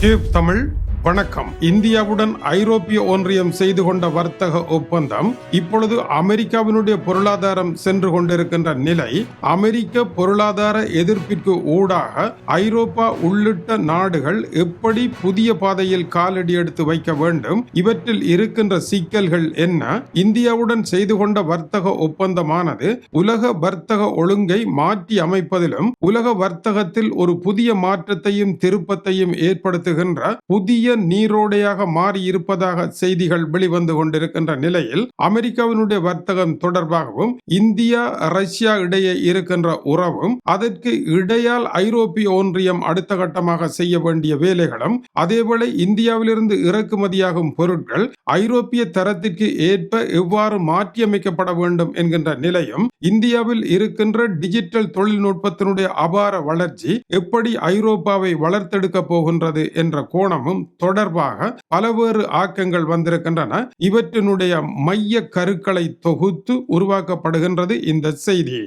Tube Tamil வணக்கம். இந்தியாவுடன் ஐரோப்பிய ஒன்றியம் செய்து கொண்ட வர்த்தக ஒப்பந்தம் இப்பொழுது அமெரிக்காவினுடைய பொருளாதாரம் சென்று கொண்டிருக்கின்ற நிலை அமெரிக்க பொருளாதார எதிர்ப்பிற்கு ஊடாக ஐரோப்பா உள்ளிட்ட நாடுகள் எப்படி புதிய பாதையில் காலடி எடுத்து வைக்க வேண்டும் இவற்றில் இருக்கின்ற சிக்கல்கள் என்ன இந்தியாவுடன் செய்து கொண்ட வர்த்தக ஒப்பந்தமானது உலக வர்த்தக ஒழுங்கை மாற்றி அமைப்பதிலும் உலக வர்த்தகத்தில் ஒரு புதிய மாற்றத்தையும் திருப்பத்தையும் ஏற்படுத்துகின்ற புதிய நீரோடையாக மாறி இருப்பதாக செய்திகள் வெளிவந்து கொண்டிருக்கின்ற நிலையில் அமெரிக்காவினுடைய வர்த்தகம் தொடர்பாகவும் இந்தியா ரஷ்யா இடையே இருக்கின்ற உறவும் அதற்கு இடையால் ஐரோப்பிய ஒன்றியம் அடுத்த கட்டமாக செய்ய வேண்டிய வேலைகளும் அதேவேளை இந்தியாவிலிருந்து இறக்குமதியாகும் பொருட்கள் ஐரோப்பிய தரத்திற்கு ஏற்ப எவ்வாறு மாற்றியமைக்கப்பட வேண்டும் என்கின்ற நிலையும் இந்தியாவில் இருக்கின்ற டிஜிட்டல் தொழில்நுட்பத்தினுடைய அபார வளர்ச்சி எப்படி ஐரோப்பாவை வளர்த்தெடுக்க போகின்றது என்ற கோணமும் தொடர்பாக பலவேறு ஆக்கங்கள் வந்திருக்கின்றன. இவற்றினுடைய மைய கருக்களை தொகுத்து உருவாக்கப்படுகின்றது இந்த செய்தி.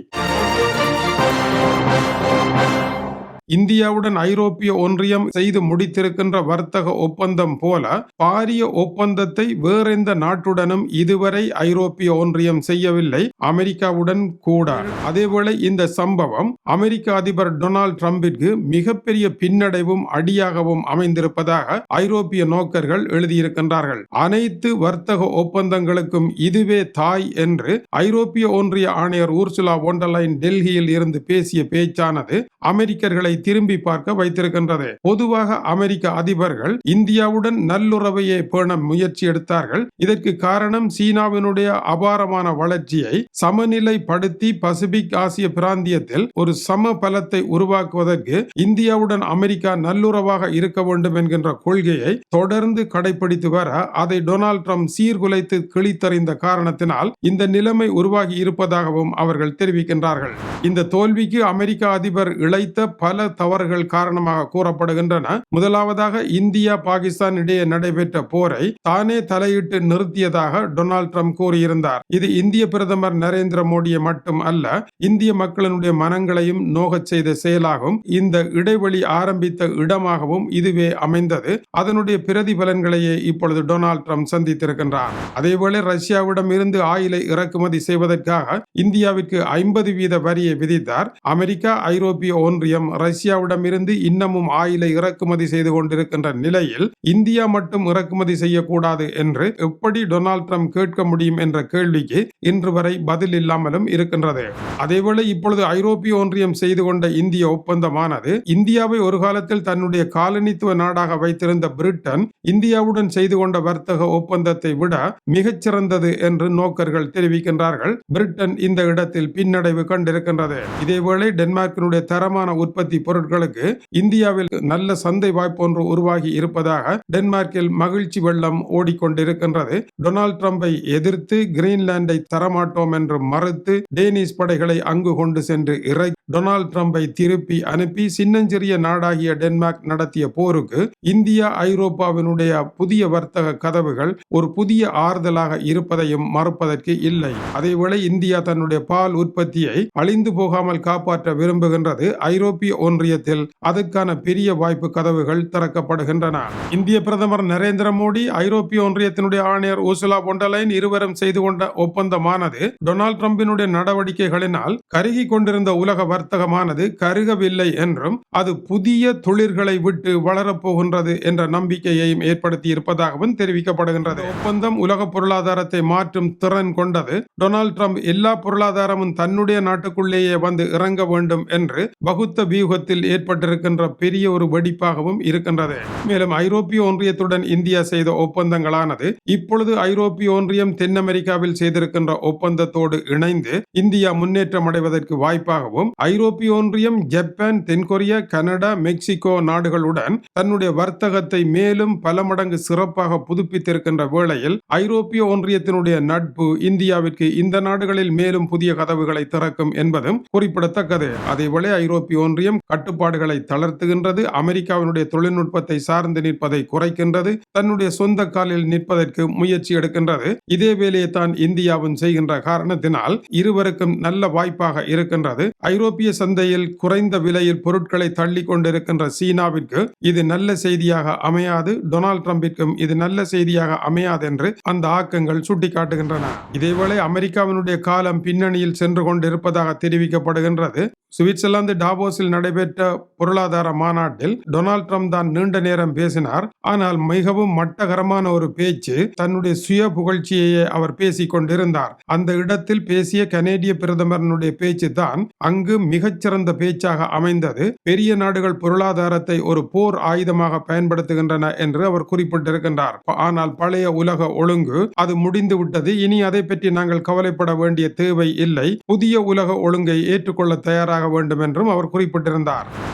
இந்தியாவுடன் ஐரோப்பிய ஒன்றியம் செய்து முடித்திருக்கின்ற வர்த்தக ஒப்பந்தம் போல பாரிய ஒப்பந்தத்தை வேறெந்த நாட்டுடனும் இதுவரை ஐரோப்பிய ஒன்றியம் செய்யவில்லை அமெரிக்காவுடன் கூட. அதேவேளை இந்த சம்பவம் அமெரிக்க அதிபர் டொனால்ட் ட்ரம்பிற்கு மிகப்பெரிய பின்னடைவும் அடியாகவும் அமைந்திருப்பதாக ஐரோப்பிய நோக்கர்கள் எழுதியிருக்கின்றார்கள். அனைத்து வர்த்தக ஒப்பந்தங்களுக்கும் இதுவே தாய் என்று ஐரோப்பிய ஒன்றிய ஆணையர் ஊர்சுலா ஒண்டலைன் டெல்லியில் இருந்து பேசிய பேச்சானது அமெரிக்கர்களை அதை திரும்பி பார்க்க வைத்திருக்கின்றது. பொதுவாக அமெரிக்க அதிபர்கள் இந்தியாவுடன் நல்லுறவையே பேண முயற்சி எடுத்தார்கள். இதற்கு காரணம் சீனாவினுடைய அபாரமான வளர்ச்சியை சமநிலைப்படுத்தி பசிபிக் ஆசிய பிராந்தியத்தில் ஒரு சம பலத்தை உருவாக்குவதற்கு இந்தியாவுடன் அமெரிக்கா நல்லுறவாக இருக்க வேண்டும் என்கின்ற கொள்கையை தொடர்ந்து கடைபிடித்து வர அதை டொனால்ட் ட்ரம்ப் சீர்குலைத்து கிழித்தறிந்த காரணத்தினால் இந்த நிலைமை உருவாகி இருப்பதாகவும் அவர்கள் தெரிவிக்கின்றார்கள். இந்த தோல்விக்கு அமெரிக்க அதிபர் இழைத்த பல தவறுகள் காரணமாக கூறப்படுகின்றன. முதலாவதாக இந்தியா பாகிஸ்தான் இடையே நடைபெற்ற போரை தானே தலையிட்டு நிறுத்தியதாக டொனால்ட் ட்ரம்ப் கூறியிருந்தார். இது இந்திய பிரதமர் நரேந்திர மோடியை மட்டும் அல்ல இந்திய மக்களினுடைய மனங்களையும் நோகச் செய்த செயலாகும் இந்த இடைவெளி ஆரம்பித்த இடமாகவும் இதுவே அமைந்தது. அதனுடைய பிரதிபலன்களையே இப்பொழுது டொனால்ட் ட்ரம்ப் சந்தித்திருக்கின்றார். அதேவேளை ரஷ்யாவிடம் இருந்து ஆயிலை இறக்குமதி செய்வதற்காக இந்தியாவிற்கு ஐம்பது வீத வரியை விதித்தார். அமெரிக்கா ஐரோப்பிய ஒன்றியம் ரஷ்யாவிடம் இருந்து இன்னமும் ஆயிலை இறக்குமதி செய்து கொண்டிருக்கின்ற நிலையில் இந்தியா மட்டும் இறக்குமதி செய்யக்கூடாது என்று எப்படி டொனால்ட் ட்ரம்ப் கேட்க முடியும் என்ற கேள்விக்கு இன்று வரை பதில் இல்லாமலும் இருக்கின்றது. அதேவேளை இப்பொழுது ஐரோப்பிய ஒன்றியம் செய்து கொண்ட இந்திய ஒப்பந்தமானது இந்தியாவை ஒரு காலத்தில் தன்னுடைய காலனித்துவ நாடாக வைத்திருந்த பிரிட்டன் இந்தியாவுடன் செய்து கொண்ட வர்த்தக ஒப்பந்தத்தை விட மிகச்சிறந்தது என்று நோக்கர்கள் தெரிவிக்கின்றார்கள். பிரிட்டன் இந்த இடத்தில் பின்னடைவு கண்டிருக்கின்றது. இதேவேளை டென்மார்க்கினுடைய தரமான உற்பத்தி பொருட்களுக்கு இந்தியாவில் நல்ல சந்தை வாய்ப்பொன்று உருவாகி இருப்பதாக டென்மார்க்கில் மகிழ்ச்சி வெள்ளம் ஓடிக்கொண்டிருக்கின்றது. டொனால்ட் ட்ரம்பை எதிர்த்து கிரீன்லாண்டை தரமாட்டோம் என்று மறுத்து டேனிஷ் படைகளை அங்கு கொண்டு சென்று இறை டொனால்ட் ட்ரம்பை திருப்பி அனுப்பி சின்னஞ்சிறிய நாடாகிய டென்மார்க் நடத்திய போருக்கு இந்தியா ஐரோப்பாவினுடைய புதிய வர்த்தக கதவுகள் ஒரு புதிய ஆறுதலாக இருப்பதையும் மறுப்பதற்கு இல்லை. அதேவேளை இந்தியா தன்னுடைய பால் உற்பத்தியை அழிந்து போகாமல் காப்பாற்ற விரும்புகின்றது. ஐரோப்பிய ஒன்றியத்தில் அதுக்கான பெரிய வாய்ப்பு கதவுகள் திறக்கப்படுகின்றன. இந்திய பிரதமர் நரேந்திர மோடி ஐரோப்பிய ஒன்றியத்தினுடைய ஆணையர் ஊசுலா பொண்டலைன் இருவரும் செய்து கொண்ட ஒப்பந்தமானது டொனால்ட் டிரம்பினுடைய நடவடிக்கைகளினால் கருகி கொண்டிருந்த உலக வர்த்தகமானது கருகவில்லை என்றும் அது புதிய தொழில்களை விட்டு வளரப்போகின்றது என்ற நம்பிக்கையையும் ஏற்படுத்தி இருப்பதாகவும் தெரிவிக்கப்படுகின்றது. ஒப்பந்தம் உலக பொருளாதாரத்தை மாற்றும் திறன் கொண்டது டொனால்ட் ட்ரம்ப் எல்லா பொருளாதாரமும் தன்னுடைய நாட்டுக்குள்ளேயே வந்து இறங்க வேண்டும் என்று பகுத்த வியூகத்தை வியூகத்தில் ஏற்பட்டிருக்கின்ற பெரிய ஒரு வெடிப்பாகவும் இருக்கின்றது. மேலும் ஐரோப்பிய ஒன்றியத்துடன் இந்தியா செய்த ஒப்பந்தங்களானது இப்பொழுது ஐரோப்பிய ஒன்றியம் தென் அமெரிக்காவில் செய்திருக்கின்ற ஒப்பந்தத்தோடு இணைந்து இந்தியா முன்னேற்றம் அடைவதற்கு வாய்ப்பாகவும் ஐரோப்பிய ஒன்றியம் ஜப்பான் தென்கொரியா கனடா மெக்சிகோ நாடுகளுடன் தன்னுடைய வர்த்தகத்தை மேலும் பல மடங்கு சிறப்பாக புதுப்பித்திருக்கின்ற வேளையில் ஐரோப்பிய ஒன்றியத்தினுடைய நட்பு இந்தியாவிற்கு இந்த நாடுகளில் மேலும் புதிய கதவுகளை திறக்கும் என்பதும் குறிப்பிடத்தக்கது. அதேவேளை ஐரோப்பிய ஒன்றியம் கட்டுப்பாடுகளை தளர்த்துகின்றது அமெரிக்காவினுடைய தொழில்நுட்பத்தை சார்ந்து நிற்பதை குறைக்கின்றது தன்னுடைய சொந்த காலில் நிற்பதற்கு முயற்சி எடுக்கின்றது. இதே வேலையை தான் இந்தியாவும் செய்கின்ற காரணத்தினால் இருவருக்கும் நல்ல வாய்ப்பாக இருக்கின்றது. ஐரோப்பிய சந்தையில் குறைந்த விலையில் பொருட்களை தள்ளி கொண்டிருக்கின்ற சீனாவிற்கு இது நல்ல செய்தியாக அமையாது டொனால்ட் ட்ரம்பிற்கும் இது நல்ல செய்தியாக அமையாது என்று அந்த ஆக்கங்கள் சுட்டிக்காட்டுகின்றன. இதேவேளை அமெரிக்காவினுடைய காலம் பின்னணியில் சென்று கொண்டிருப்பதாக தெரிவிக்கப்படுகின்றது. சுவிட்சர்லாந்து டாபோஸில் நடைபெற்ற நடைபெற்ற பொருளாதார மாநாட்டில் டொனால்ட் ட்ரம்ப் தான் நீண்ட நேரம் பேசினார். ஆனால் மிகவும் மட்டகரமான ஒரு பேச்சு தன்னுடைய சுய புகழ்ச்சியையே அவர் பேசிக் கொண்டிருந்தார். அந்த இடத்தில் பேசிய கனேடிய பிரதமரனுடைய பேச்சு தான் அங்கு மிகச்சிறந்த பேச்சாக அமைந்தது. பெரிய நாடுகள் பொருளாதாரத்தை ஒரு போர் ஆயுதமாக பயன்படுத்துகின்றன என்று அவர் குறிப்பிட்டிருக்கின்றார். ஆனால் பழைய உலக ஒழுங்கு அது முடிந்து விட்டது. இனி அதை பற்றி நாங்கள் கவலைப்பட வேண்டிய தேவை இல்லை. புதிய உலக ஒழுங்கை ஏற்றுக்கொள்ள தயாராக வேண்டும் என்றும் அவர் குறிப்பிட்டிருந்தார்.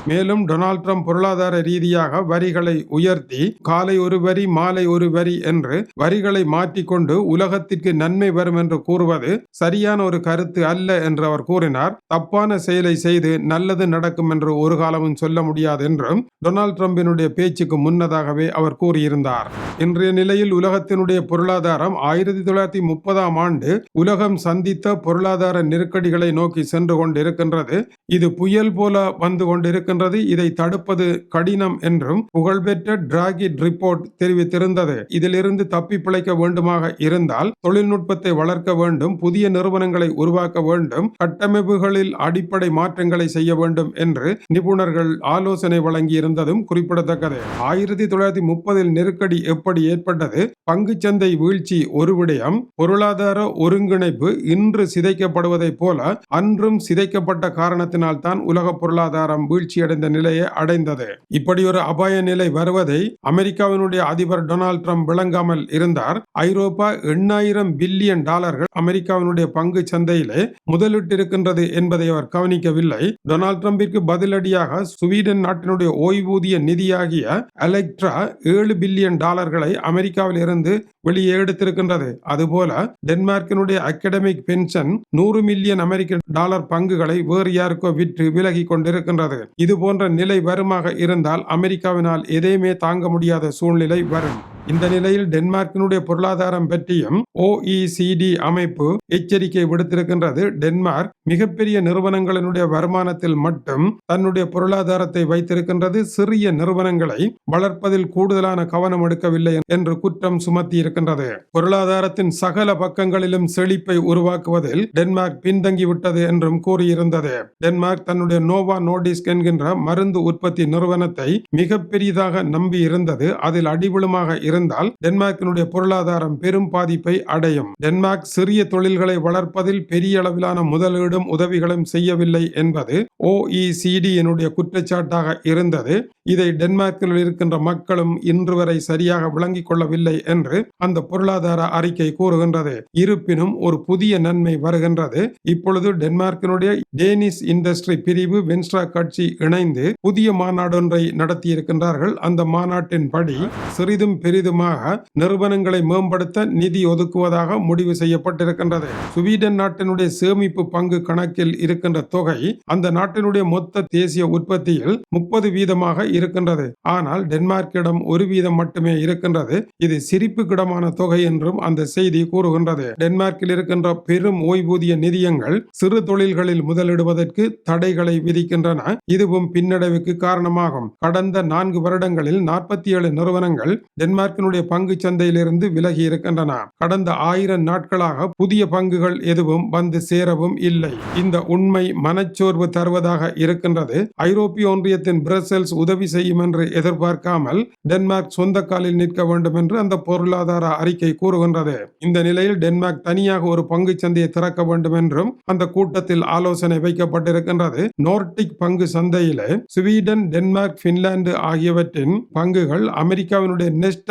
மேலும் டொனால்ட் ட்ரம்ப் பொருளாதார ரீதியாக வரிகளை உயர்த்தி காலை ஒரு வரி மாலை ஒரு வரி என்று வரிகளை மாற்றிக்கொண்டு உலகத்திற்கு நன்மை வரும் என்று கூறுவது சரியான ஒரு கருத்து அல்ல என்று அவர் கூறினார். தப்பான செயலை செய்து நல்லது நடக்கும் என்று ஒரு காலமும் சொல்ல முடியாது என்றும் டொனால்ட் ட்ரம்பினுடைய பேச்சுக்கு முன்னதாகவே அவர் கூறியிருந்தார். இன்றைய நிலையில் உலகத்தினுடைய பொருளாதாரம் ஆயிரத்தி தொள்ளாயிரத்தி முப்பதாம் ஆண்டு உலகம் சந்தித்த பொருளாதார நெருக்கடிகளை நோக்கி சென்று கொண்டிருக்கின்றது. இது புயல் போல வந்து கொண்டிருக்கின்றது. இதை தடுப்பது கடினம் என்றும் புகழ்பெற்ற டிராகிட் ரிப்போர்ட் தெரிவித்திருந்தது. இதிலிருந்து தப்பி பிழைக்க வேண்டுமாக இருந்தால் தொழில்நுட்பத்தை வளர்க்க வேண்டும் புதிய நிறுவனங்களை உருவாக்க வேண்டும் கட்டமைப்புகளில் அடிப்படை மாற்றங்களை செய்ய வேண்டும் என்று நிபுணர்கள் ஆலோசனை வழங்கி இருந்ததும் குறிப்பிடத்தக்கது. ஆயிரத்தி தொள்ளாயிரத்தி முப்பதில் நெருக்கடி எப்படி ஏற்பட்டது? பங்குச்சந்தை வீழ்ச்சி ஒரு விடயம் பொருளாதார ஒருங்கிணைப்பு இன்று சிதைக்கப்படுவதைப் போல அன்றும் சிதைக்கப்பட்ட காரணத்தின் காரணத்தினால்தான் உலக பொருளாதாரம் வீழ்ச்சியடைந்த நிலையை அடைந்தது. இப்படி ஒரு அபாய நிலை வருவதை அமெரிக்காவினுடைய அதிபர் டொனால்ட் ட்ரம்ப் விளங்காமல் இருந்தார். ஐரோப்பா எண்ணாயிரம் பில்லியன் டாலர்கள் அமெரிக்காவினுடைய பங்கு சந்தையிலே முதலிட்டிருக்கின்றது என்பதை அவர் கவனிக்கவில்லை. டொனால்ட் ட்ரம்பிற்கு பதிலடியாக ஸ்வீடன் நாட்டினுடைய ஓய்வூதிய நிதியாகிய அலெக்ட்ரா ஏழு பில்லியன் டாலர்களை அமெரிக்காவில் இருந்து வெளியே எடுத்திருக்கின்றது. அதுபோல டென்மார்க்கினுடைய அகாடமிக் பென்ஷன் நூறு மில்லியன் அமெரிக்க டாலர் பங்குகளை வேறு யாருக்கோ விற்று விலகி கொண்டிருக்கின்றது. இது போன்ற நிலை வருமாக இருந்தால் அமெரிக்காவினால் எதையுமே தாங்க முடியாத சூழ்நிலை வரும். இந்த நிலையில் டென்மார்க்கினுடைய பொருளாதாரம் பற்றியும் ஓஇசிடி அமைப்பு எச்சரிக்கை விடுத்திருக்கின்றது. டென்மார்க் மிகப்பெரிய நிறுவனங்களினுடைய வருமானத்தில் மட்டும் தன்னுடைய பொருளாதாரத்தை வைத்திருக்கின்றது. சிறிய நிறுவனங்களை வளர்ப்பதில் கூடுதலான கவனம் எடுக்கவில்லை என்று குற்றம் சுமத்தி இருக்கின்றது பொருளாதாரத்தின் சகல பக்கங்களிலும் செழிப்பை உருவாக்குவதில் டென்மார்க் பின்தங்கிவிட்டது என்றும் கூறியிருந்தது. டென்மார்க் தன்னுடைய நோவா நோடிஸ்க் என்கின்ற மருந்து உற்பத்தி நிறுவனத்தை மிக பெரிதாக நம்பி இருந்தது அதில் அடிவிழுமாக இருந்தால் டென்மார்க்கினுடைய பொருளாதாரம் பெரும் பாதிப்பை அடையும். டென்மார்க் சிறிய தொழில்களை வளர்ப்பதில் பெரிய அளவிலான முதலீடும் உதவிகளும் செய்யவில்லை என்பது ஓஇசிடியினுடைய குற்றச்சாட்டாக இருந்தது. இதை டென்மார்க்கில் இருக்கின்ற மக்களும் இன்று வரை சரியாக விளங்கிக் கொள்ளவில்லை என்று அந்த பொருளாதார அறிக்கை கூறுகின்றது. இருப்பினும் ஒரு புதிய நன்மை வருகின்றது. இப்பொழுது டென்மார்க்கினுடைய டேனிஷ் இண்டஸ்ட்ரி பிரிவு வென்ஸ்ட்ரா கட்சி இணைந்து புதிய மாநாடொன்றை நடத்தியிருக்கின்றார்கள். அந்த மாநாட்டின் படி சிறிதும் பெரிதும் பெரிதுமாக நிறுவனங்களை மேம்படுத்த நிதி ஒதுக்குவதாக முடிவு செய்யப்பட்டிருக்கின்றது. சுவீடன் நாட்டினுடைய சேமிப்பு பங்கு கணக்கில் இருக்கின்ற தொகை அந்த நாட்டினுடைய மொத்த தேசிய உற்பத்தியில் முப்பது வீதமாக இருக்கின்றது. ஆனால் டென்மார்க்கிடம் ஒரு வீதம் மட்டுமே இருக்கின்றது. இது சிரிப்புக்கிடமான தொகை என்றும் அந்த செய்தி கூறுகின்றது. டென்மார்க்கில் இருக்கின்ற பெரும் ஓய்வூதிய நிதியங்கள் சிறு தொழில்களில் முதலிடுவதற்கு தடைகளை விதிக்கின்றன. இதுவும் பின்னடைவுக்கு காரணமாகும். கடந்த நான்கு வருடங்களில் நாற்பத்தி ஏழு நிறுவனங்கள் டென்மார்க் டென்மார்க்கினுடைய பங்கு சந்தையிலிருந்து விலகி இருக்கின்றன. கடந்த ஆயிரம் நாட்களாக புதிய பங்குகள் எதுவும் வந்து சேரவும் இல்லை. இந்த உண்மை மனச்சோர்வு தருவதாக இருக்கின்றது. ஐரோப்பிய ஒன்றியத்தின் பிரசல்ஸ் உதவி செய்யும் என்று எதிர்பார்க்காமல் டென்மார்க் சொந்த காலில் நிற்க வேண்டும் என்று அந்த பொருளாதார அறிக்கை கூறுகின்றது. இந்த நிலையில் டென்மார்க் தனியாக ஒரு பங்கு சந்தையை திறக்க வேண்டும் என்றும் அந்த கூட்டத்தில் ஆலோசனை வைக்கப்பட்டிருக்கின்றது. நோர்டிக் பங்கு சந்தையிலே ஸ்வீடன் டென்மார்க் பின்லாந்து ஆகியவற்றின் பங்குகள் அமெரிக்காவினுடைய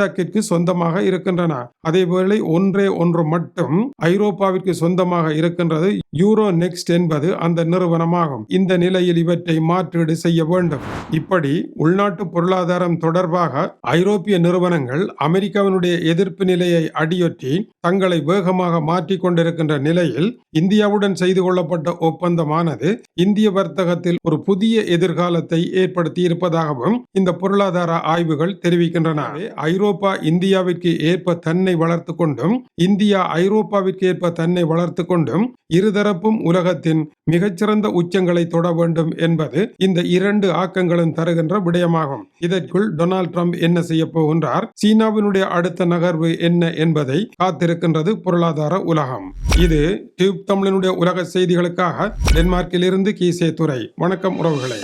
நெஸ்டாக்கிற்கு சொந்தமாக இருக்கின்றன. அதேவேளை ஒன்றே ஒன்று மட்டும் ஐரோப்பாவிற்கு சொந்தமாக இருக்கின்றது. யூரோ நெக்ஸ்ட் என்பது அந்த நிறுவனமாகும். இந்த நிலையில் இவற்றை மாற்றீடு செய்ய வேண்டும். இப்படி உள்நாட்டு பொருளாதாரம் தொடர்பாக ஐரோப்பிய நிறுவனங்கள் அமெரிக்காவினுடைய எதிர்ப்பு நிலையை அடியொற்றி தங்களை வேகமாக மாற்றிக் கொண்டிருக்கின்ற நிலையில் இந்தியாவுடன் செய்து கொள்ளப்பட்ட ஒப்பந்தமானது இந்திய வர்த்தகத்தில் ஒரு புதிய எதிர்காலத்தை ஏற்படுத்தி இருப்பதாகவும் இந்த பொருளாதார ஆய்வுகள் தெரிவிக்கின்றன. ஐரோப்பிய ஐரோப்பா இந்தியாவிற்கு ஏற்ப தன்னை வளர்த்து கொண்டும் இந்தியா ஐரோப்பாவிற்கு ஏற்ப தன்னை வளர்த்து கொண்டும் இருதரப்பும் உலகத்தின் மிகச்சிறந்த உச்சங்களை தொட வேண்டும் என்பது இந்த இரண்டு ஆக்கங்களும் தருகின்ற விடயமாகும். இதற்குள் டொனால்ட் ட்ரம்ப் என்ன செய்ய போகின்றார்? சீனாவினுடைய அடுத்த நகர்வு என்ன என்பதை காத்திருக்கின்றது பொருளாதார உலகம். இது டியூப் தமிழனுடைய உலக செய்திகளுக்காக டென்மார்க்கிலிருந்து கீசே துறை வணக்கம் உறவுகளை.